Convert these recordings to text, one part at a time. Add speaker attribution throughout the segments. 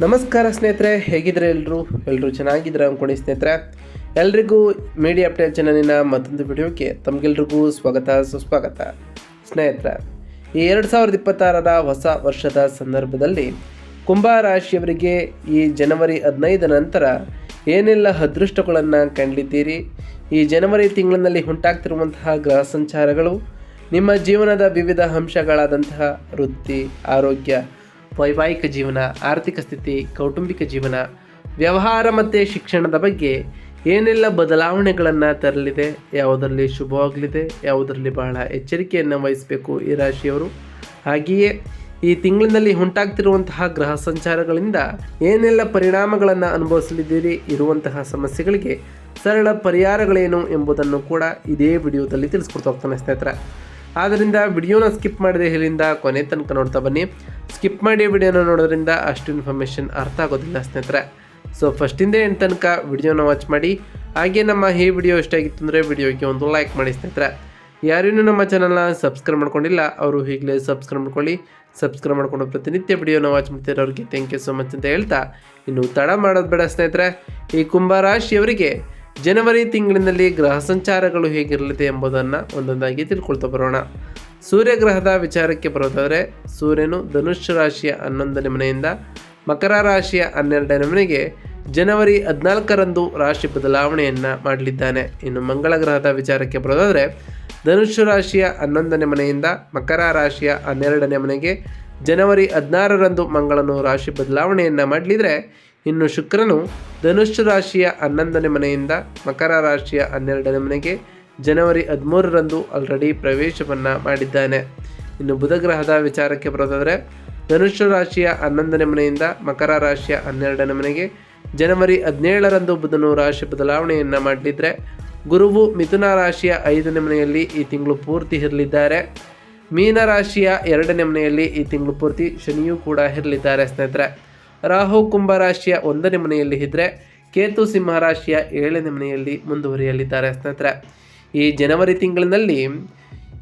Speaker 1: ನಮಸ್ಕಾರ ಸ್ನೇಹಿತರೆ ಹೇಗಿದ್ರೆ ಎಲ್ಲರೂ ಎಲ್ಲರೂ ಚೆನ್ನಾಗಿದ್ರೆ ಅಂದ್ಕೊಂಡು ಸ್ನೇಹಿತರೆ? ಎಲ್ರಿಗೂ ಮೀಡಿಯಾ ಅಪ್ಡೇಟ್ ಚಾನಲಿನ ಮತ್ತೊಂದು ವಿಡಿಯೋಕ್ಕೆ ತಮಗೆಲ್ರಿಗೂ ಸ್ವಾಗತ, ಸುಸ್ವಾಗತ. ಸ್ನೇಹಿತರೆ, ಈ ಎರಡು ಸಾವಿರದ ಇಪ್ಪತ್ತಾರರ ಹೊಸ ವರ್ಷದ ಸಂದರ್ಭದಲ್ಲಿ ಕುಂಭ ರಾಶಿಯವರಿಗೆ ಈ ಜನವರಿ ಹದಿನೈದ ನಂತರ ಏನೆಲ್ಲ ಅದೃಷ್ಟಗಳನ್ನು ಕಂಡಿದ್ದೀರಿ? ಈ ಜನವರಿ ತಿಂಗಳಿನಲ್ಲಿ ಉಂಟಾಗ್ತಿರುವಂತಹ ಗ್ರಹ ಸಂಚಾರಗಳು, ನಿಮ್ಮ ಜೀವನದ ವಿವಿಧ ಅಂಶಗಳಾದಂತಹ ವೃತ್ತಿ, ಆರೋಗ್ಯ ವೈವಾಹಿಕ ಜೀವನ, ಆರ್ಥಿಕ ಸ್ಥಿತಿ, ಕೌಟುಂಬಿಕ ಜೀವನ, ವ್ಯವಹಾರ ಮತ್ತು ಶಿಕ್ಷಣದ ಬಗ್ಗೆ ಏನೆಲ್ಲ ಬದಲಾವಣೆಗಳನ್ನು ತರಲಿದೆ, ಯಾವುದರಲ್ಲಿ ಶುಭವಾಗಲಿದೆ, ಯಾವುದರಲ್ಲಿ ಬಹಳ ಎಚ್ಚರಿಕೆಯನ್ನು ವಹಿಸಬೇಕು ಈ ರಾಶಿಯವರು. ಹಾಗೆಯೇ ಈ ತಿಂಗಳಿನಲ್ಲಿ ಉಂಟಾಗ್ತಿರುವಂತಹ ಗ್ರಹ ಸಂಚಾರಗಳಿಂದ ಏನೆಲ್ಲ ಪರಿಣಾಮಗಳನ್ನು ಅನುಭವಿಸಲಿದ್ದೀರಿ, ಇರುವಂತಹ ಸಮಸ್ಯೆಗಳಿಗೆ ಸರಳ ಪರಿಹಾರಗಳೇನು ಎಂಬುದನ್ನು ಕೂಡ ಇದೇ ವಿಡಿಯೋದಲ್ಲಿ ತಿಳಿಸ್ಕೊಡ್ತಾ ಹೋಗ್ತಾನೆ ಸ್ನೇಹಿತರೆ. ಆದ್ದರಿಂದ ವಿಡಿಯೋನ ಸ್ಕಿಪ್ ಮಾಡಿದೆ ಇಲ್ಲಿಂದ ಕೊನೆ ತನಕ ನೋಡ್ತಾ ಬನ್ನಿ. ಸ್ಕಿಪ್ ಮಾಡಿ ವಿಡಿಯೋನ ನೋಡೋದ್ರಿಂದ ಅಷ್ಟು ಇನ್ಫಾರ್ಮೇಷನ್ ಅರ್ಥ ಆಗೋದಿಲ್ಲ ಸ್ನೇಹಿತರೆ. ಸೊ ಫಸ್ಟಿಂದ ಏನು ತನಕ ವಿಡಿಯೋನ ವಾಚ್ ಮಾಡಿ. ಹಾಗೆ ನಮ್ಮ ಈ ವಿಡಿಯೋ ಇಷ್ಟ ಆಗಿತ್ತು ಅಂದರೆ ವಿಡಿಯೋಗೆ ಒಂದು ಲೈಕ್ ಮಾಡಿ ಸ್ನೇಹಿತರೆ. ಯಾರೇನು ನಮ್ಮ ಚಾನಲ್ನ ಸಬ್ಸ್ಕ್ರೈಬ್ ಮಾಡ್ಕೊಂಡಿಲ್ಲ, ಅವರು ಈಗಲೇ ಸಬ್ಸ್ಕ್ರೈಬ್ ಮಾಡ್ಕೊಳ್ಳಿ. ಸಬ್ಸ್ಕ್ರೈಬ್ ಮಾಡ್ಕೊಂಡು ಪ್ರತಿನಿತ್ಯ ವಿಡಿಯೋನ ವಾಚ್ ಮಾಡ್ತಿರೋರಿಗೆ ಥ್ಯಾಂಕ್ ಯು ಸೊ ಮಚ್ ಅಂತ ಹೇಳ್ತಾ. ಇನ್ನು ತಡ ಮಾಡೋದು ಬೇಡ ಸ್ನೇಹಿತರೆ. ಈ ಕುಂಭ ರಾಶಿಯವರಿಗೆ ಜನವರಿ ತಿಂಗಳಿನಲ್ಲಿ ಗ್ರಹ ಸಂಚಾರಗಳು ಹೇಗಿರಲಿದೆ ಎಂಬುದನ್ನು ಒಂದೊಂದಾಗಿ ತಿಳ್ಕೊಳ್ತಾ ಬರೋಣ. ಸೂರ್ಯಗ್ರಹದ ವಿಚಾರಕ್ಕೆ ಬರೋದಾದರೆ, ಸೂರ್ಯನು ಧನುಷ್ ರಾಶಿಯ ಹನ್ನೊಂದನೇ ಮನೆಯಿಂದ ಮಕರ ರಾಶಿಯ ಹನ್ನೆರಡನೇ ಮನೆಗೆ ಜನವರಿ ಹದಿನಾಲ್ಕರಂದು ರಾಶಿ ಬದಲಾವಣೆಯನ್ನು ಮಾಡಲಿದ್ದಾನೆ. ಇನ್ನು ಮಂಗಳ ಗ್ರಹದ ವಿಚಾರಕ್ಕೆ ಬರೋದಾದರೆ, ಧನುಷ್ ರಾಶಿಯ ಹನ್ನೊಂದನೇ ಮನೆಯಿಂದ ಮಕರ ರಾಶಿಯ ಹನ್ನೆರಡನೇ ಮನೆಗೆ ಜನವರಿ ಹದಿನಾರರಂದು ಮಂಗಳನು ರಾಶಿ ಬದಲಾವಣೆಯನ್ನು ಮಾಡಲಿದ್ರೆ ಇನ್ನು ಶುಕ್ರನು ಧನುಷ್ ರಾಶಿಯ ಹನ್ನೊಂದನೇ ಮನೆಯಿಂದ ಮಕರ ರಾಶಿಯ ಹನ್ನೆರಡನೇ ಮನೆಗೆ ಜನವರಿ ಹದಿಮೂರರಂದು ಆಲ್ರೆಡಿ ಪ್ರವೇಶವನ್ನು ಮಾಡಿದ್ದಾನೆ. ಇನ್ನು ಬುಧ ಗ್ರಹದ ವಿಚಾರಕ್ಕೆ ಬರೋದಾದರೆ ಧನುಷ್ ರಾಶಿಯ ಹನ್ನೊಂದನೇ ಮನೆಯಿಂದ ಮಕರ ರಾಶಿಯ ಹನ್ನೆರಡನೇ ಮನೆಗೆ ಜನವರಿ ಹದಿನೇಳರಂದು ಬುಧನು ರಾಶಿ ಬದಲಾವಣೆಯನ್ನು ಮಾಡಲಿದ್ರೆ, ಗುರುವು ಮಿಥುನ ರಾಶಿಯ ಐದನೇ ಮನೆಯಲ್ಲಿ ಈ ತಿಂಗಳು ಪೂರ್ತಿ ಇರಲಿದ್ದಾರೆ. ಮೀನ ರಾಶಿಯ ಎರಡನೇ ಮನೆಯಲ್ಲಿ ಈ ತಿಂಗಳು ಪೂರ್ತಿ ಶನಿಯೂ ಕೂಡ ಇರಲಿದ್ದಾರೆ ಸ್ನೇಹಿತರೆ. ರಾಹು ಕುಂಭ ರಾಶಿಯ ಒಂದನೇ ಮನೆಯಲ್ಲಿ ಇದ್ದರೆ ಕೇತು ಸಿಂಹ ರಾಶಿಯ ಏಳನೇ ಮನೆಯಲ್ಲಿ ಮುಂದುವರಿಯಲಿದ್ದಾರೆ ಸ್ನೇಹಿತರೆ. ಈ ಜನವರಿ ತಿಂಗಳಿನಲ್ಲಿ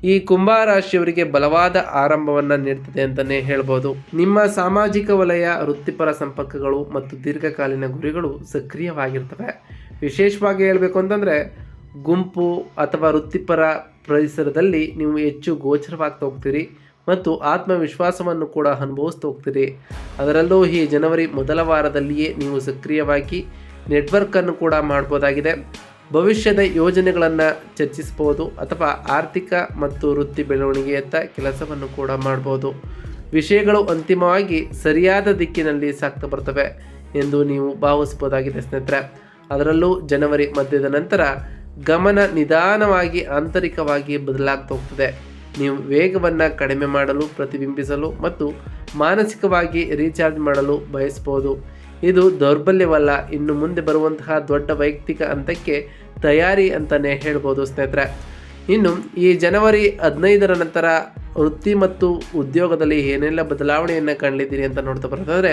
Speaker 1: ಈ ಕುಂಭ ರಾಶಿಯವರಿಗೆ ಬಲವಾದ ಆರಂಭವನ್ನು ನೀಡ್ತದೆ ಅಂತಲೇ ಹೇಳ್ಬೋದು. ನಿಮ್ಮ ಸಾಮಾಜಿಕ ವಲಯ, ವೃತ್ತಿಪರ ಸಂಪರ್ಕಗಳು ಮತ್ತು ದೀರ್ಘಕಾಲೀನ ಗುರಿಗಳು ಸಕ್ರಿಯವಾಗಿರ್ತವೆ. ವಿಶೇಷವಾಗಿ ಹೇಳಬೇಕು ಅಂತಂದರೆ ಗುಂಪು ಅಥವಾ ವೃತ್ತಿಪರ ಪರಿಸರದಲ್ಲಿ ನೀವು ಹೆಚ್ಚು ಗೋಚರವಾಗ್ತಾ ಹೋಗ್ತೀರಿ. ಮತ್ತು ಆತ್ಮವಿಶ್ವಾಸವನ್ನು ಕೂಡ ಅನುಭವಿಸ್ತಾ ಹೋಗ್ತೀರಿ ಅದರಲ್ಲೂ ಈ ಜನವರಿ ಮೊದಲ ವಾರದಲ್ಲಿಯೇ ನೀವು ಸಕ್ರಿಯವಾಗಿ ನೆಟ್ವರ್ಕನ್ನು ಕೂಡ ಮಾಡ್ಬೋದಾಗಿದೆ. ಭವಿಷ್ಯದ ಯೋಜನೆಗಳನ್ನು ಚರ್ಚಿಸ್ಬೋದು ಅಥವಾ ಆರ್ಥಿಕ ಮತ್ತು ವೃತ್ತಿ ಬೆಳವಣಿಗೆಯತ್ತ ಕೆಲಸವನ್ನು ಕೂಡ ಮಾಡ್ಬೋದು. ವಿಷಯಗಳು ಅಂತಿಮವಾಗಿ ಸರಿಯಾದ ದಿಕ್ಕಿನಲ್ಲಿ ಸಾಗ್ತಾ ಬರ್ತವೆ ಎಂದು ನೀವು ಭಾವಿಸ್ಬೋದಾಗಿದೆ ಸ್ನೇಹಿತರೆ. ಅದರಲ್ಲೂ ಜನವರಿ ಮಧ್ಯದ ನಂತರ ಗಮನ ನಿಧಾನವಾಗಿ ಆಂತರಿಕವಾಗಿ ಬದಲಾಗ್ತಾ ಹೋಗ್ತದೆ. ನೀವು ವೇಗವನ್ನು ಕಡಿಮೆ ಮಾಡಲು, ಪ್ರತಿಬಿಂಬಿಸಲು ಮತ್ತು ಮಾನಸಿಕವಾಗಿ ರೀಚಾರ್ಜ್ ಮಾಡಲು ಬಯಸ್ಬೋದು. ಇದು ದೌರ್ಬಲ್ಯವಲ್ಲ, ಇನ್ನು ಮುಂದೆ ಬರುವಂತಹ ದೊಡ್ಡ ವೈಯಕ್ತಿಕ ಹಂತಕ್ಕೆ ತಯಾರಿ ಅಂತಲೇ ಹೇಳ್ಬೋದು ಸ್ನೇಹಿತರೆ. ಇನ್ನು ಈ ಜನವರಿ ಹದಿನೈದರ ನಂತರ ವೃತ್ತಿ ಮತ್ತು ಉದ್ಯೋಗದಲ್ಲಿ ಏನೆಲ್ಲ ಬದಲಾವಣೆಯನ್ನು ಕಾಣಲಿದ್ದೀರಿ ಅಂತ ನೋಡ್ತಾ ಬರ್ತಂದರೆ,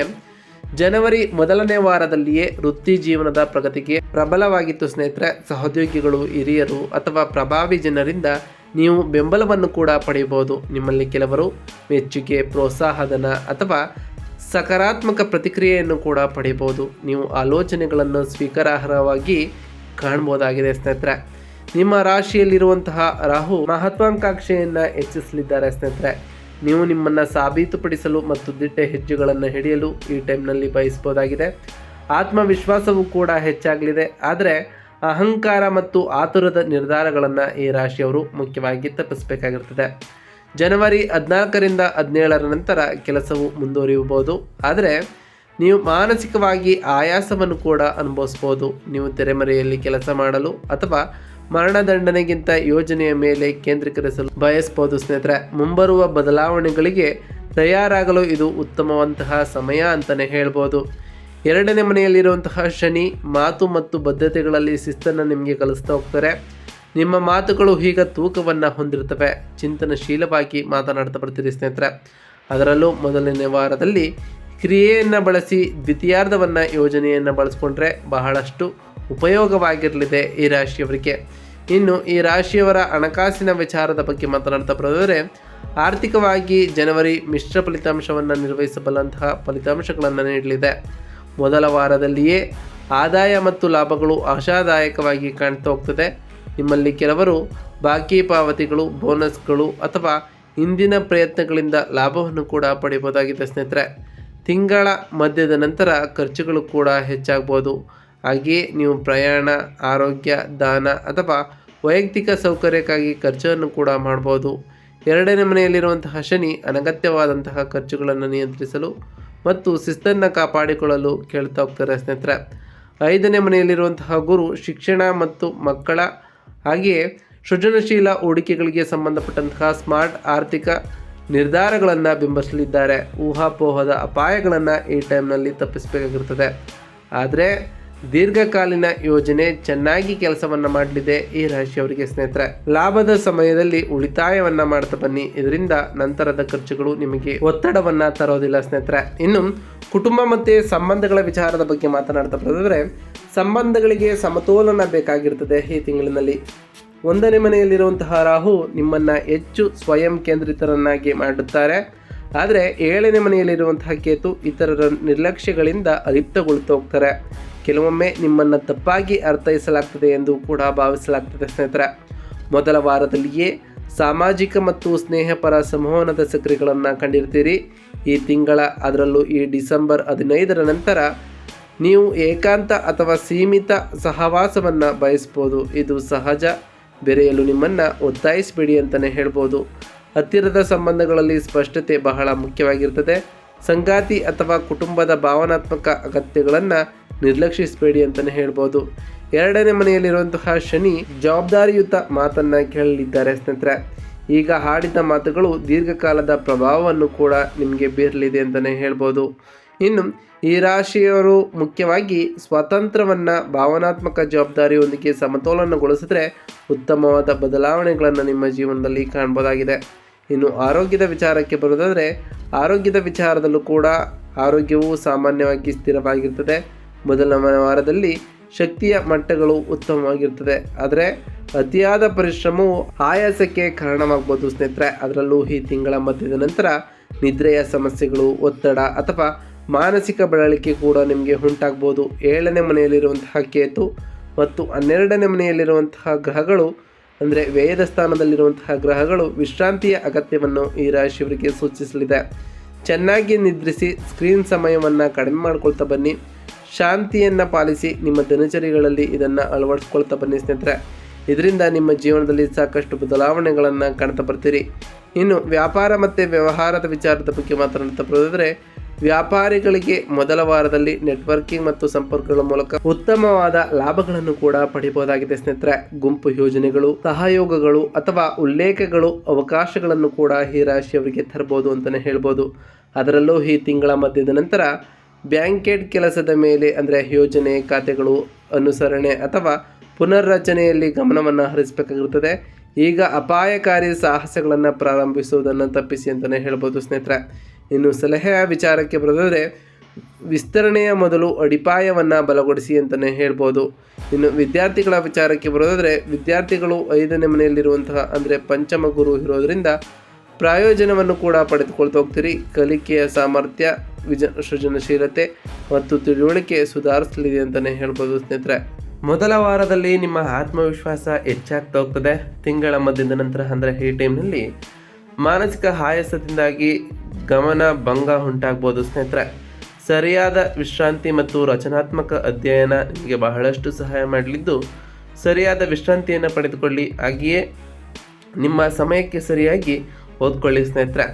Speaker 1: ಜನವರಿ ಮೊದಲನೇ ವಾರದಲ್ಲಿಯೇ ವೃತ್ತಿ ಜೀವನದ ಪ್ರಗತಿಗೆ ಪ್ರಬಲವಾಗಿತ್ತು ಸ್ನೇಹಿತರೆ. ಸಹೋದ್ಯೋಗಿಗಳು, ಹಿರಿಯರು ಅಥವಾ ಪ್ರಭಾವಿ ಜನರಿಂದ ನೀವು ಬೆಂಬಲವನ್ನು ಕೂಡ ಪಡೆಯಬಹುದು. ನಿಮ್ಮಲ್ಲಿ ಕೆಲವರು ಮೆಚ್ಚುಗೆ, ಪ್ರೋತ್ಸಾಹಧನ ಅಥವಾ ಸಕಾರಾತ್ಮಕ ಪ್ರತಿಕ್ರಿಯೆಯನ್ನು ಕೂಡ ಪಡೆಯಬಹುದು. ನೀವು ಆಲೋಚನೆಗಳನ್ನು ಸ್ವೀಕಾರಾರ್ಹವಾಗಿ ಕಾಣ್ಬೋದಾಗಿದೆ ಸ್ನೇಹಿತರೆ. ನಿಮ್ಮ ರಾಶಿಯಲ್ಲಿರುವಂತಹ ರಾಹು ಮಹತ್ವಾಕಾಂಕ್ಷೆಯನ್ನು ಹೆಚ್ಚಿಸಲಿದ್ದಾರೆ ಸ್ನೇಹಿತರೆ. ನೀವು ನಿಮ್ಮನ್ನು ಸಾಬೀತುಪಡಿಸಲು ಮತ್ತು ದಿಟ್ಟ ಹೆಜ್ಜೆಗಳನ್ನು ಹಿಡಿಯಲು ಈ ಟೈಮ್ನಲ್ಲಿ ಬಯಸ್ಬೋದಾಗಿದೆ ಆತ್ಮವಿಶ್ವಾಸವೂ ಕೂಡ ಹೆಚ್ಚಾಗಲಿದೆ. ಆದರೆ ಅಹಂಕಾರ ಮತ್ತು ಆತುರದ ನಿರ್ಧಾರಗಳನ್ನು ಈ ರಾಶಿಯವರು ಮುಖ್ಯವಾಗಿ ತಪ್ಪಿಸಬೇಕಾಗಿರ್ತದೆ. ಜನವರಿ ಹದಿನಾಲ್ಕರಿಂದ ಹದಿನೇಳರ ನಂತರ ಕೆಲಸವು ಮುಂದುವರಿಯಬಹುದು. ಆದರೆ, ನೀವು ಮಾನಸಿಕವಾಗಿ ಆಯಾಸವನ್ನು ಕೂಡ ಅನುಭವಿಸ್ಬೋದು ನೀವು ತೆರೆಮರೆಯಲ್ಲಿ ಕೆಲಸ ಮಾಡಲು ಅಥವಾ ಮರಣದಂಡನೆಗಿಂತ ಯೋಜನೆಯ ಮೇಲೆ ಕೇಂದ್ರೀಕರಿಸಲು ಬಯಸ್ಬೋದು ಸ್ನೇಹಿತರೆ. ಮುಂಬರುವ ಬದಲಾವಣೆಗಳಿಗೆ ತಯಾರಾಗಲು ಇದು ಉತ್ತಮವಂತಹ ಸಮಯ ಅಂತಲೇ ಹೇಳ್ಬೋದು. ಎರಡನೇ ಮನೆಯಲ್ಲಿರುವಂತಹ ಶನಿ ಮಾತು ಮತ್ತು ಬದ್ಧತೆಗಳಲ್ಲಿ ಶಿಸ್ತನ್ನು ನಿಮಗೆ ಕಲಿಸ್ತಾ ಹೋಗ್ತಾರೆ. ನಿಮ್ಮ ಮಾತುಗಳು ಈಗ ತೂಕವನ್ನು ಹೊಂದಿರ್ತವೆ ಚಿಂತನಶೀಲವಾಗಿ ಮಾತನಾಡ್ತಾ ಬರ್ತೀರಿ ಸ್ನೇಹಿತರೆ. ಅದರಲ್ಲೂ ಮೊದಲನೇ ವಾರದಲ್ಲಿ ಕ್ರಿಯೆಯನ್ನು ಬಳಸಿ ದ್ವಿತೀಯಾರ್ಧವನ್ನು ಯೋಜನೆಯನ್ನು ಬಳಸ್ಕೊಂಡ್ರೆ ಬಹಳಷ್ಟು ಉಪಯೋಗವಾಗಿರಲಿದೆ ಈ ರಾಶಿಯವರಿಗೆ. ಇನ್ನು ಈ ರಾಶಿಯವರ ಹಣಕಾಸಿನ ವಿಚಾರದ ಬಗ್ಗೆ ಮಾತನಾಡ್ತಾ ಬರೋದಾದರೆ, ಆರ್ಥಿಕವಾಗಿ ಜನವರಿ ಮಿಶ್ರ ಫಲಿತಾಂಶವನ್ನು ನಿರ್ವಹಿಸಬಲ್ಲಂತಹ ಫಲಿತಾಂಶಗಳನ್ನು ನೀಡಲಿದೆ. ಮೊದಲ ವಾರದಲ್ಲಿಯೇ ಆದಾಯ ಮತ್ತು ಲಾಭಗಳು ಆಶಾದಾಯಕವಾಗಿ ಕಾಣ್ತಾ ಹೋಗ್ತದೆ. ನಿಮ್ಮಲ್ಲಿ ಕೆಲವರು ಬಾಕಿ ಪಾವತಿಗಳು, ಬೋನಸ್ಗಳು ಅಥವಾ ಹಿಂದಿನ ಪ್ರಯತ್ನಗಳಿಂದ ಲಾಭವನ್ನು ಕೂಡ ಪಡೆಯಬಹುದಾಗಿದೆ ಸ್ನೇಹಿತರೆ. ತಿಂಗಳ ಮಧ್ಯದ ನಂತರ ಖರ್ಚುಗಳು ಕೂಡ ಹೆಚ್ಚಾಗ್ಬೋದು. ಹಾಗೆಯೇ ನೀವು ಪ್ರಯಾಣ, ಆರೋಗ್ಯ, ದಾನ ಅಥವಾ ವೈಯಕ್ತಿಕ ಸೌಕರ್ಯಕ್ಕಾಗಿ ಖರ್ಚನ್ನು ಕೂಡ ಮಾಡ್ಬೋದು. ಎರಡನೇ ಮನೆಯಲ್ಲಿರುವಂತಹ ಶನಿ ಅನಗತ್ಯವಾದಂತಹ ಖರ್ಚುಗಳನ್ನು ನಿಯಂತ್ರಿಸಲು ಮತ್ತು ಶಿಸ್ತನ್ನು ಕಾಪಾಡಿಕೊಳ್ಳಲು ಕೇಳ್ತಾ ಹೋಗ್ತಾರೆ ಸ್ನೇಹಿತರೆ. ಐದನೇ ಮನೆಯಲ್ಲಿರುವಂತಹ ಗುರು ಶಿಕ್ಷಣ ಮತ್ತು ಮಕ್ಕಳ ಹಾಗೆಯೇ ಸೃಜನಶೀಲ ಹೂಡಿಕೆಗಳಿಗೆ ಸಂಬಂಧಪಟ್ಟಂತಹ ಸ್ಮಾರ್ಟ್ ಆರ್ಥಿಕ ನಿರ್ಧಾರಗಳನ್ನು ಬಿಂಬಿಸಲಿದ್ದಾರೆ ಊಹಾಪೋಹದ ಅಪಾಯಗಳನ್ನು ಈ ಟೈಮ್ನಲ್ಲಿ ತಪ್ಪಿಸಬೇಕಾಗಿರ್ತದೆ. ಆದರೆ ದೀರ್ಘಕಾಲೀನ ಯೋಜನೆ ಚೆನ್ನಾಗಿ ಕೆಲಸವನ್ನು ಮಾಡಲಿದೆ. ಈ ರಾಶಿಯವರಿಗೆ ಸ್ನೇಹಿತರೆ, ಲಾಭದ ಸಮಯದಲ್ಲಿ ಉಳಿತಾಯವನ್ನು ಮಾಡ್ತಾ ಬನ್ನಿ. ಇದರಿಂದ ನಂತರದ ಖರ್ಚುಗಳು ನಿಮಗೆ ಒತ್ತಡವನ್ನು ತರೋದಿಲ್ಲ ಸ್ನೇಹಿತರೆ. ಇನ್ನು ಕುಟುಂಬ ಮತ್ತು ಸಂಬಂಧಗಳ ವಿಚಾರದ ಬಗ್ಗೆ ಮಾತನಾಡ್ತಾ ಬರೋದಾದ್ರೆ ಸಂಬಂಧಗಳಿಗೆ ಸಮತೋಲನ ಬೇಕಾಗಿರ್ತದೆ ಈ ತಿಂಗಳಿನಲ್ಲಿ. ಒಂದನೇ ಮನೆಯಲ್ಲಿರುವಂತಹ ರಾಹು ನಿಮ್ಮನ್ನು ಹೆಚ್ಚು ಸ್ವಯಂ ಕೇಂದ್ರಿತರನ್ನಾಗಿ ಮಾಡುತ್ತಾರೆ. ಆದರೆ ಏಳನೇ ಮನೆಯಲ್ಲಿರುವಂತಹ ಕೇತು ಇತರರ ನಿರ್ಲಕ್ಷ್ಯಗಳಿಂದ ಅಲಿಪ್ತಗೊಳ್ತಾ ಹೋಗ್ತಾರೆ. ಕೆಲವೊಮ್ಮೆ ನಿಮ್ಮನ್ನು ತಪ್ಪಾಗಿ ಅರ್ಥೈಸಲಾಗ್ತದೆ ಎಂದು ಕೂಡ ಭಾವಿಸಲಾಗ್ತದೆ ಸ್ನೇಹಿತರೆ. ಮೊದಲ ವಾರದಲ್ಲಿಯೇ ಸಾಮಾಜಿಕ ಮತ್ತು ಸ್ನೇಹಪರ ಸಂವಹನದ ಸಕ್ರಿಯಗಳನ್ನು ಕಂಡಿರ್ತೀರಿ. ಈ ತಿಂಗಳ ಅದರಲ್ಲೂ ಈ ಡಿಸೆಂಬರ್ ಹದಿನೈದರ ನಂತರ ನೀವು ಏಕಾಂತ ಅಥವಾ ಸೀಮಿತ ಸಹವಾಸವನ್ನು ಬಯಸ್ಬೋದು. ಇದು ಸಹಜ. ಬೆರೆಯಲು ನಿಮ್ಮನ್ನು ಒತ್ತಾಯಿಸಬೇಡಿ ಅಂತಲೇ ಹೇಳ್ಬೋದು. ಹತ್ತಿರದ ಸಂಬಂಧಗಳಲ್ಲಿ ಸ್ಪಷ್ಟತೆ ಬಹಳ ಮುಖ್ಯವಾಗಿರ್ತದೆ. ಸಂಗಾತಿ ಅಥವಾ ಕುಟುಂಬದ ಭಾವನಾತ್ಮಕ ಅಗತ್ಯಗಳನ್ನು ನಿರ್ಲಕ್ಷಿಸಬೇಡಿ ಅಂತಲೇ ಹೇಳ್ಬೋದು. ಎರಡನೇ ಮನೆಯಲ್ಲಿರುವಂತಹ ಶನಿ ಜವಾಬ್ದಾರಿಯುತ ಮಾತನ್ನು ಕೇಳಲಿದ್ದಾರೆ ಸ್ನೇಹಿತರೆ. ಈಗ ಹಾಡಿದ ಮಾತುಗಳು ದೀರ್ಘಕಾಲದ ಪ್ರಭಾವವನ್ನು ಕೂಡ ನಿಮಗೆ ಬೀರಲಿದೆ ಅಂತಲೇ ಹೇಳ್ಬೋದು. ಇನ್ನು ಈ ರಾಶಿಯವರು ಮುಖ್ಯವಾಗಿ ಸ್ವಾತಂತ್ರ್ಯವನ್ನು ಭಾವನಾತ್ಮಕ ಜವಾಬ್ದಾರಿಯೊಂದಿಗೆ ಸಮತೋಲನಗೊಳಿಸಿದ್ರೆ ಉತ್ತಮವಾದ ಬದಲಾವಣೆಗಳನ್ನು ನಿಮ್ಮ ಜೀವನದಲ್ಲಿ ಕಾಣ್ಬೋದಾಗಿದೆ. ಇನ್ನು ಆರೋಗ್ಯದ ವಿಚಾರಕ್ಕೆ ಬರೋದಾದರೆ ಆರೋಗ್ಯದ ವಿಚಾರದಲ್ಲೂ ಕೂಡ ಆರೋಗ್ಯವು ಸಾಮಾನ್ಯವಾಗಿ ಸ್ಥಿರವಾಗಿರ್ತದೆ. ಮೊದಲ ವಾರದಲ್ಲಿ ಶಕ್ತಿಯ ಮಟ್ಟಗಳು ಉತ್ತಮವಾಗಿರ್ತದೆ. ಆದರೆ, ಅತಿಯಾದ ಪರಿಶ್ರಮವು ಆಯಾಸಕ್ಕೆ ಕಾರಣವಾಗ್ಬೋದು ಸ್ನೇಹಿತರೆ. ಅದರಲ್ಲೂ ಈ ತಿಂಗಳ ಮಧ್ಯದ ನಂತರ ನಿದ್ರೆಯ ಸಮಸ್ಯೆಗಳು, ಒತ್ತಡ ಅಥವಾ ಮಾನಸಿಕ ಬಳಲಿಕೆ ಕೂಡ ನಿಮಗೆ ಉಂಟಾಗ್ಬೋದು. ಏಳನೇ ಮನೆಯಲ್ಲಿರುವಂತಹ ಕೇತು ಮತ್ತು ಹನ್ನೆರಡನೇ ಮನೆಯಲ್ಲಿರುವಂತಹ ಗ್ರಹಗಳು ಅಂದರೆ ವ್ಯಯದ ಸ್ಥಾನದಲ್ಲಿರುವಂತಹ ಗ್ರಹಗಳು ವಿಶ್ರಾಂತಿಯ ಅಗತ್ಯವನ್ನು ಈ ರಾಶಿಯವರಿಗೆ ಸೂಚಿಸಲಿದೆ. ಚೆನ್ನಾಗಿ ನಿದ್ರಿಸಿ ಸ್ಕ್ರೀನ್ ಸಮಯವನ್ನು ಕಡಿಮೆ ಮಾಡ್ಕೊಳ್ತಾ ಬನ್ನಿ. ಶಾಂತಿಯನ್ನು ಪಾಲಿಸಿ ನಿಮ್ಮ ದಿನಚರಿಗಳಲ್ಲಿ ಇದನ್ನು ಅಳವಡಿಸ್ಕೊಳ್ತಾ ಬನ್ನಿ ಸ್ನೇಹಿತರೆ. ಇದರಿಂದ ನಿಮ್ಮ ಜೀವನದಲ್ಲಿ ಸಾಕಷ್ಟು ಬದಲಾವಣೆಗಳನ್ನು ಕಾಣ್ತಾ ಬರ್ತೀರಿ. ಇನ್ನು ವ್ಯಾಪಾರ ಮತ್ತು ವ್ಯವಹಾರದ ವಿಚಾರದ ಬಗ್ಗೆ ಮಾತನಾಡ್ತಾ ಬರೋದಾದರೆ ವ್ಯಾಪಾರಿಗಳಿಗೆ ಮೊದಲ ವಾರದಲ್ಲಿ ನೆಟ್ವರ್ಕಿಂಗ್ ಮತ್ತು ಸಂಪರ್ಕಗಳ ಮೂಲಕ ಉತ್ತಮವಾದ ಲಾಭಗಳನ್ನು ಕೂಡ ಪಡೆಯಬಹುದಾಗಿದೆ ಸ್ನೇಹಿತರೆ. ಗುಂಪು ಯೋಜನೆಗಳು, ಸಹಯೋಗಗಳು ಅಥವಾ ಉಲ್ಲೇಖಗಳು ಅವಕಾಶಗಳನ್ನು ಕೂಡ ಈ ರಾಶಿಯವರಿಗೆ ತರಬಹುದು ಅಂತಲೇ ಹೇಳ್ಬೋದು. ಅದರಲ್ಲೂ ಈ ತಿಂಗಳ ಮಧ್ಯದ ನಂತರ ಬ್ಯಾಂಕೆಟ್ ಕೆಲಸದ ಮೇಲೆ ಅಂದರೆ ಯೋಜನೆ, ಖಾತೆಗಳು, ಅನುಸರಣೆ ಅಥವಾ ಪುನರ್ರಚನೆಯಲ್ಲಿ ಗಮನವನ್ನು ಹರಿಸಬೇಕಾಗಿರುತ್ತದೆ. ಈಗ ಅಪಾಯಕಾರಿ ಸಾಹಸಗಳನ್ನು ಪ್ರಾರಂಭಿಸುವುದನ್ನು ತಪ್ಪಿಸಿ ಅಂತಲೇ ಹೇಳ್ಬೋದು ಸ್ನೇಹಿತರೆ. ಇನ್ನು ಸಲಹೆ ವಿಚಾರಕ್ಕೆ ಬರೋದಾದರೆ, ವಿಸ್ತರಣೆಯ ಮೊದಲು ಅಡಿಪಾಯವನ್ನು ಬಲಗೊಳಿಸಿ ಅಂತಲೇ ಹೇಳ್ಬೋದು. ಇನ್ನು ವಿದ್ಯಾರ್ಥಿಗಳ ವಿಚಾರಕ್ಕೆ ಬರೋದಾದರೆ, ವಿದ್ಯಾರ್ಥಿಗಳು ಐದನೇ ಮನೆಯಲ್ಲಿರುವಂತಹ, ಅಂದರೆ ಪಂಚಮ ಗುರು ಇರೋದರಿಂದ ಪ್ರಾಯೋಜನವನ್ನು ಕೂಡ ಪಡೆದುಕೊಳ್ತಾ ಹೋಗ್ತೀರಿ. ಕಲಿಕೆಯ ಸಾಮರ್ಥ್ಯ, ವಿಜ, ಸೃಜನಶೀಲತೆ ಮತ್ತು ತಿಳುವಳಿಕೆ ಸುಧಾರಿಸಲಿದೆ ಅಂತಲೇ ಹೇಳ್ಬೋದು ಸ್ನೇಹಿತರೆ. ಮೊದಲ ವಾರದಲ್ಲಿ ನಿಮ್ಮ ಆತ್ಮವಿಶ್ವಾಸ ಹೆಚ್ಚಾಗ್ತಾ ಹೋಗ್ತದೆ. ತಿಂಗಳ ಮಧ್ಯದ ನಂತರ, ಅಂದರೆ ಈ ಟೈಮ್ನಲ್ಲಿ ಮಾನಸಿಕ ಆಯಾಸದಿಂದಾಗಿ ಗಮನ ಭಂಗ ಉಂಟಾಗ್ಬೋದು, ಸ್ನೇಹಿತರೆ. ಸರಿಯಾದ ವಿಶ್ರಾಂತಿ ಮತ್ತು ರಚನಾತ್ಮಕ ಅಧ್ಯಯನ ನಿಮಗೆ ಬಹಳಷ್ಟು ಸಹಾಯ ಮಾಡಲಿದ್ದು, ಸರಿಯಾದ ವಿಶ್ರಾಂತಿಯನ್ನು ಪಡೆದುಕೊಳ್ಳಿ. ಹಾಗೆಯೇ ನಿಮ್ಮ ಸಮಯಕ್ಕೆ ಸರಿಯಾಗಿ ಓದ್ಕೊಳ್ಳಿ, ಸ್ನೇಹಿತರೆ.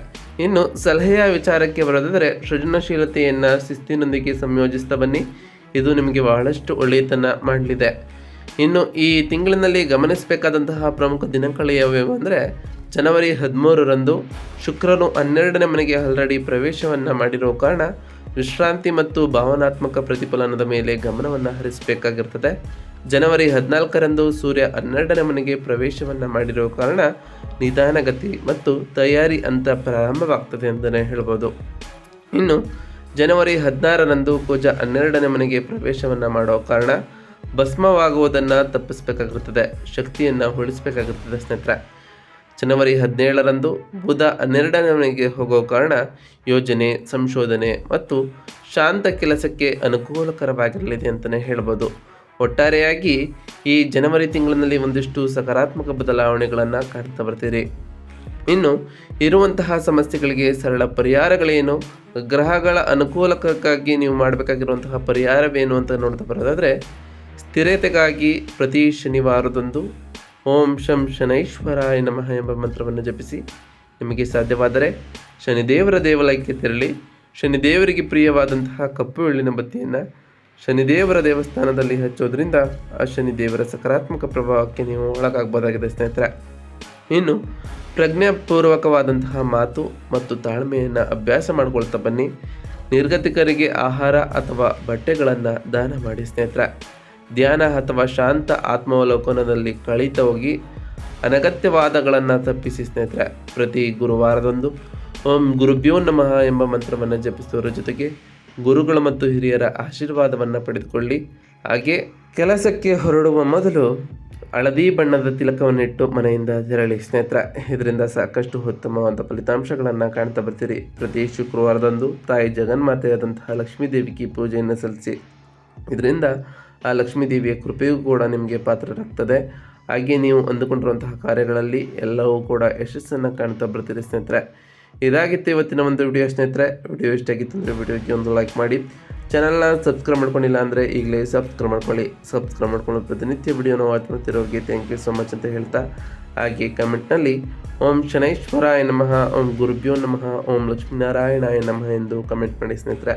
Speaker 1: ಇನ್ನು ಸಲಹೆಯ ವಿಚಾರಕ್ಕೆ ಬರೋದಾದರೆ, ಸೃಜನಶೀಲತೆಯನ್ನು ಶಿಸ್ತಿನೊಂದಿಗೆ ಸಂಯೋಜಿಸ್ತಾ ಬನ್ನಿ. ಇದು ನಿಮಗೆ ಬಹಳಷ್ಟು ಒಳ್ಳೆಯತನ ಮಾಡಲಿದೆ. ಇನ್ನು ಈ ತಿಂಗಳಿನಲ್ಲಿ ಗಮನಿಸಬೇಕಾದಂತಹ ಪ್ರಮುಖ ದಿನಗಳು ಯಾವ್ಯಾವು ಅಂದರೆ ಜನವರಿ ಹದಿಮೂರರಂದು ಶುಕ್ರನು ಹನ್ನೆರಡನೇ ಮನೆಗೆ ಆಲ್ರೆಡಿ ಪ್ರವೇಶವನ್ನು ಮಾಡಿರೋ ಕಾರಣ ವಿಶ್ರಾಂತಿ ಮತ್ತು ಭಾವನಾತ್ಮಕ ಪ್ರತಿಫಲನದ ಮೇಲೆ ಗಮನವನ್ನು ಹರಿಸಬೇಕಾಗಿರ್ತದೆ. ಜನವರಿ ಹದಿನಾಲ್ಕರಂದು ಸೂರ್ಯ ಹನ್ನೆರಡನೇ ಮನೆಗೆ ಪ್ರವೇಶವನ್ನು ಮಾಡಿರೋ ಕಾರಣ ನಿಧಾನಗತಿ ಮತ್ತು ತಯಾರಿ ಅಂತ ಪ್ರಾರಂಭವಾಗ್ತದೆ ಅಂತಲೇ ಹೇಳ್ಬೋದು. ಇನ್ನು ಜನವರಿ ಹದಿನಾರರಂದು ಕುಜ ಹನ್ನೆರಡನೇ ಮನೆಗೆ ಪ್ರವೇಶವನ್ನು ಮಾಡೋ ಕಾರಣ ಭಸ್ಮವಾಗುವುದನ್ನು ತಪ್ಪಿಸಬೇಕಾಗಿರ್ತದೆ. ಶಕ್ತಿಯನ್ನು ಉಳಿಸಬೇಕಾಗಿರ್ತದೆ ಸ್ನೇಹಿತರೆ. ಜನವರಿ ಹದಿನೇಳರಂದು ಬುಧ ಹನ್ನೆರಡನೇ ಮನೆಗೆ ಹೋಗೋ ಕಾರಣ ಯೋಜನೆ, ಸಂಶೋಧನೆ ಮತ್ತು ಶಾಂತ ಕೆಲಸಕ್ಕೆ ಅನುಕೂಲಕರವಾಗಿರಲಿದೆ ಅಂತಲೇ ಹೇಳ್ಬೋದು. ಒಟ್ಟಾರೆಯಾಗಿ ಈ ಜನವರಿ ತಿಂಗಳಿನಲ್ಲಿ ಒಂದಿಷ್ಟು ಸಕಾರಾತ್ಮಕ ಬದಲಾವಣೆಗಳನ್ನು ಕಾಣ್ತಾ ಬರ್ತೀರಿ. ಇನ್ನು ಇರುವಂತಹ ಸಮಸ್ಯೆಗಳಿಗೆ ಸರಳ ಪರಿಹಾರಗಳೇನು? ಗ್ರಹಗಳ ಅನುಕೂಲಕ್ಕಾಗಿ ನೀವು ಮಾಡಬೇಕಾಗಿರುವಂತಹ ಪರಿಹಾರವೇನು ಅಂತ ನೋಡ್ತಾ ಬರೋದಾದರೆ, ಸ್ಥಿರತೆಗಾಗಿ ಪ್ರತಿ ಶನಿವಾರದಂದು ಓಂ ಶಂ ಶನೈಶ್ವರಾಯ ನಮಃ ಎಂಬ ಮಂತ್ರವನ್ನು ಜಪಿಸಿ ನಿಮಗೆ ಸಾಧ್ಯವಾದರೆ ಶನಿದೇವರ ದೇವಾಲಯಕ್ಕೆ ತೆರಳಿ ಶನಿದೇವರಿಗೆ ಪ್ರಿಯವಾದಂತಹ ಕಪ್ಪು ಎಳ್ಳಿನ ಬತ್ತಿಯನ್ನು ಶನಿದೇವರ ದೇವಸ್ಥಾನದಲ್ಲಿ ಹಚ್ಚೋದ್ರಿಂದ ಆ ಶನಿದೇವರ ಸಕಾರಾತ್ಮಕ ಪ್ರಭಾವಕ್ಕೆ ನೀವು ಒಳಗಾಗಬಹುದಾಗಿದೆ ಸ್ನೇಹಿತರೆ. ಇನ್ನು ಪ್ರಜ್ಞಾಪೂರ್ವಕವಾದಂತಹ ಮಾತು ಮತ್ತು ತಾಳ್ಮೆಯನ್ನು ಅಭ್ಯಾಸ ಮಾಡಿಕೊಳ್ತಾ ಬನ್ನಿ. ನಿರ್ಗತಿಕರಿಗೆ ಆಹಾರ ಅಥವಾ ಬಟ್ಟೆಗಳನ್ನು ದಾನ ಮಾಡಿ ಸ್ನೇಹಿತರೆ. ಧ್ಯಾನ ಅಥವಾ ಶಾಂತ ಆತ್ಮಾವಲೋಕನದಲ್ಲಿ ಕಳಿತ ಹೋಗಿ ಅನಗತ್ಯವಾದಗಳನ್ನು ತಪ್ಪಿಸಿ ಸ್ನೇಹಿತರೆ, ಪ್ರತಿ ಗುರುವಾರದಂದು ಓಂ ಗುರುಭ್ಯೋ ನಮಃ ಎಂಬ ಮಂತ್ರವನ್ನು ಜಪಿಸುವುದರ ಜೊತೆಗೆ ಗುರುಗಳು ಮತ್ತು ಹಿರಿಯರ ಆಶೀರ್ವಾದವನ್ನು ಪಡೆದುಕೊಳ್ಳಿ. ಹಾಗೆ ಕೆಲಸಕ್ಕೆ ಹೊರಡುವ ಮೊದಲು ಹಳದಿ ಬಣ್ಣದ ತಿಲಕವನ್ನಿಟ್ಟು ಮನೆಯಿಂದ ತೆರಳಿ. ಸ್ನೇಹಿತರ, ಇದರಿಂದ ಸಾಕಷ್ಟು ಉತ್ತಮವಾದ ಫಲಿತಾಂಶಗಳನ್ನು ಕಾಣ್ತಾ ಬರ್ತೀರಿ. ಪ್ರತಿ ಶುಕ್ರವಾರದಂದು ತಾಯಿ ಜಗನ್ಮಾತೆಯಾದಂತಹ ಲಕ್ಷ್ಮೀ ದೇವಿಗೆ ಪೂಜೆಯನ್ನು ಸಲ್ಲಿಸಿ. ಇದರಿಂದ ಆ ಲಕ್ಷ್ಮೀ ದೇವಿಯ ಕೃಪೆಯೂ ಕೂಡ ನಿಮಗೆ ಪಾತ್ರರಾಗ್ತದೆ. ಹಾಗೆ ನೀವು ಅಂದುಕೊಂಡಿರುವಂತಹ ಕಾರ್ಯಗಳಲ್ಲಿ ಎಲ್ಲವೂ ಕೂಡ ಯಶಸ್ಸನ್ನು ಕಾಣ್ತಾ ಬರ್ತೀರಿ ಸ್ನೇಹಿತರೆ. ಇದಾಗಿತ್ತು ಇವತ್ತಿನ ಒಂದು ವಿಡಿಯೋ ಸ್ನೇಹಿತರೆ. ವಿಡಿಯೋ ಇಷ್ಟ ಆಗಿತ್ತು ಅಂದರೆ ವಿಡಿಯೋಗೆ ಒಂದು ಲೈಕ್ ಮಾಡಿ. ಚಾನಲ್ನ ಸಬ್ಸ್ಕ್ರೈಬ್ ಮಾಡ್ಕೊಂಡಿಲ್ಲ ಅಂದರೆ ಈಗಲೇ ಸಬ್ಸ್ಕ್ರೈಬ್ ಮಾಡ್ಕೊಳ್ಳಿ. ಸಬ್ಸ್ಕ್ರೈಬ್ ಮಾಡ್ಕೊಂಡು ಪ್ರತಿನಿತ್ಯ ವಿಡಿಯೋನ ವಾಚ್ ಮಾಡ್ತಿರೋರಿಗೆ ಥ್ಯಾಂಕ್ ಯು ಸೊ ಮಚ್ ಅಂತ ಹೇಳ್ತಾ ಹಾಗೆ ಕಮೆಂಟ್ನಲ್ಲಿ ಓಂ ಶನೈಶ್ವರಾಯ ನಮಃ, ಓಂ ಗುರುಭ್ಯೋ ನಮಃ, ಓಂ ಲಕ್ಷ್ಮೀನಾರಾಯಣಾಯ ನಮಃ ಎಂದು ಕಮೆಂಟ್ ಮಾಡಿ ಸ್ನೇಹಿತರೆ.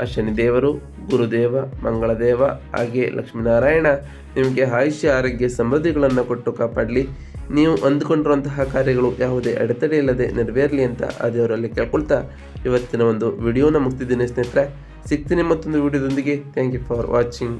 Speaker 1: ಆ ಶನಿದೇವರು, ಗುರುದೇವ, ಮಂಗಳದೇವ ಹಾಗೆ ಲಕ್ಷ್ಮೀನಾರಾಯಣ ನಿಮಗೆ ಆಯುಷ್ಯ, ಆರೋಗ್ಯ, ಸಮೃದ್ಧಿಗಳನ್ನು ಕೊಟ್ಟು ಕಾಪಾಡಲಿ. ನೀವು ಅಂದುಕೊಂಡಿರುವಂತಹ ಕಾರ್ಯಗಳು ಯಾವುದೇ ಅಡೆತಡೆ ಇಲ್ಲದೆ ನೆರವೇರಲಿ ಅಂತ ಆ ದೇವರಲ್ಲಿ ಕೇಳ್ಕೊಳ್ತಾ ಇವತ್ತಿನ ಒಂದು ವಿಡಿಯೋನ ಮುಗ್ತಿದ್ದೀನಿ ಸ್ನೇಹಿತರೆ. ಸಿಗ್ತೀನಿ ಮತ್ತೊಂದು ವಿಡಿಯೋದೊಂದಿಗೆ. Thank you for watching